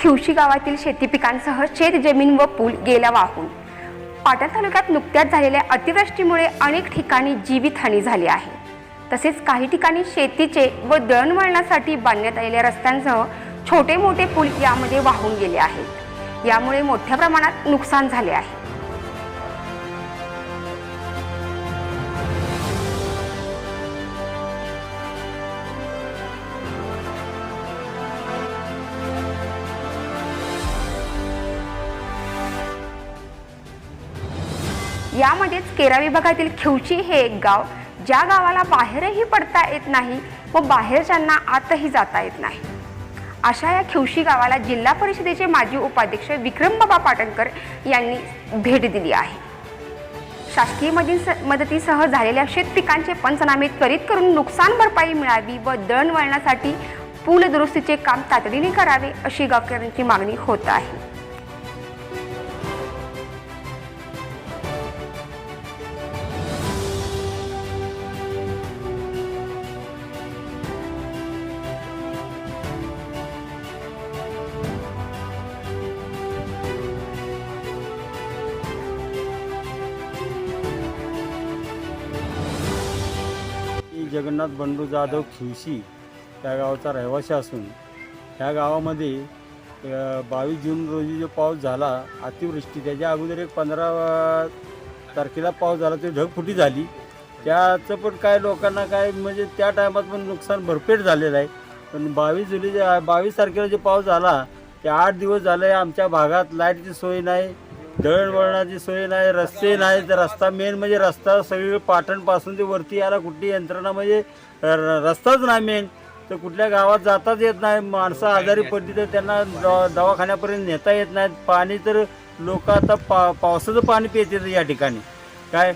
खिवशी गावातील शेती पिकांसह शेत जमीन व पूल गेला वाहून. पाटण तालुक्यात नुकत्याच झालेल्या अतिवृष्टीमुळे अनेक ठिकाणी जीवितहानी झाली आहे. तसेच काही ठिकाणी शेतीचे व दळणवळणासाठी बांधण्यात आलेल्या रस्त्यांसह छोटे मोठे पूल यामध्ये वाहून गेले आहेत. यामुळे मोठ्या प्रमाणात नुकसान झाले आहे. यामध्येच केरा विभागातील खिवची हे एक गाव ज्या गावाला बाहेरही पडता येत नाही व बाहेरच्यांना आतही जाता येत नाही. अशा या खिवशी गावाला जिल्हा परिषदेचे माजी उपाध्यक्ष विक्रमबाबा पाटणकर यांनी भेट दिली आहे. शासकीय मदीन- मदतीसह झालेल्या शेतपिकांचे पंचनामे त्वरित करून नुकसान भरपाई मिळावी व दळणवळणासाठी पूल दुरुस्तीचे काम तातडीने करावे अशी गावकऱ्यांची मागणी होत आहे. जगन्नाथ बंडू जाधव खिवशी त्या गावाचा रहिवासी असून ह्या गावामध्ये बावीस जून रोजी जो पाऊस झाला अतिवृष्टी. त्याच्या अगोदर एक पंधरा तारखेला पाऊस झाला ते ढगफुटी झाली. त्याचं पण काय लोकांना काय म्हणजे त्या टायमात पण नुकसान भरपेट झालेलं आहे. पण बावीस जुलै बावीस तारखेला जो पाऊस झाला ते आठ दिवस झाले आमच्या भागात लाईटची सोय नाही. दळणवळणाची सोय नाही रस्ते नाही तर रस्ता मेन म्हणजे रस्ता सगळीकडे पाटणपासून ते वरती यायला कुठली यंत्रणा म्हणजे र- रस्ताच नाही मेन तर कुठल्या गावात जाताच येत नाही माणसं आजारी पडली तर त्यांना दवा- दवाखान्यापर्यंत नेता येत नाहीत. पाणी तर लोक आता पा पावसाचं पाणी पितात या ठिकाणी. काय?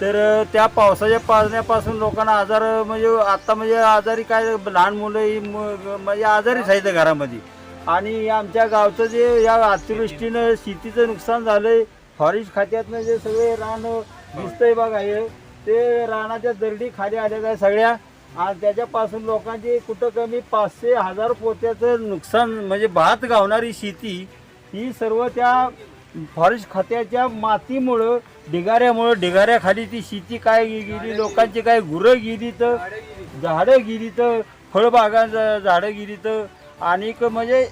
तर त्या पावसाच्या पाजण्यापासून लोकांना आजार म्हणजे आता म्हणजे आजारी काय लहान मुलं म्हणजे आजारीच आहेत घरामध्ये. आणि आमच्या गावचं जे या अतिवृष्टीनं शेतीचं नुकसान झालंय फॉरेस्ट खात्यातनं जे सगळे रान दिसतंय बघा हे ते रानाच्या दरडी खाली आल्या सगळ्या. आणि त्याच्यापासून लोकांची कुठं कमी पाचशे हजार पोत्याचं नुकसान म्हणजे भात गावणारी शेती ही सर्व त्या फॉरेस्ट खात्याच्या मातीमुळं ढिगाऱ्यामुळं ढिगाऱ्याखाली ती शेती काय गेली लोकांची काय गुरं गेली तर झाडं गेली तर फळबागांचं झाडं गेली तर आणि म्हणजे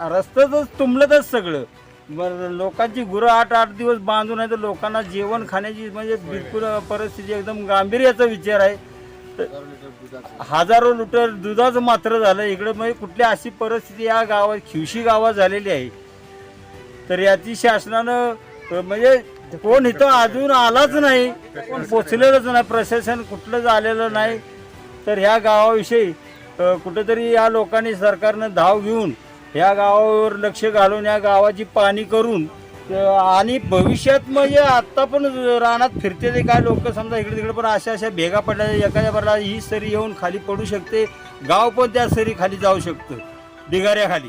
रस्त्यातच तुंबलतच सगळं. बरं लोकांची गुरं आठ आठ दिवस बांधून आहे तर लोकांना जेवण खाण्याची म्हणजे बिलकुल परिस्थिती एकदम गांभीर्याचा विचार आहे. तर हजारो लिटर दुधाचं मात्र झालं. इकडे म्हणजे कुठली अशी परिस्थिती या गावात खिवशी गावात झालेली आहे. तर याची शासनानं म्हणजे कोण इथं अजून आलाच नाही कोण पोचलेलंच नाही प्रशासन कुठलंच आलेलं नाही. तर ह्या गावाविषयी कुठेतरी या लोकांनी सरकारनं धाव घेऊन ह्या गावावर लक्ष घालून या गावाची पाणी करून आणि भविष्यात म्हणजे आत्ता पण रानात फिरते ते काय लोक समजा इकडे तिकडे पण अशा अशा भेगा पडल्या एखाद्या बरला ही सरी येऊन खाली पडू शकते गाव पण त्या सरी खाली जाऊ शकतं ढिगाऱ्याखाली.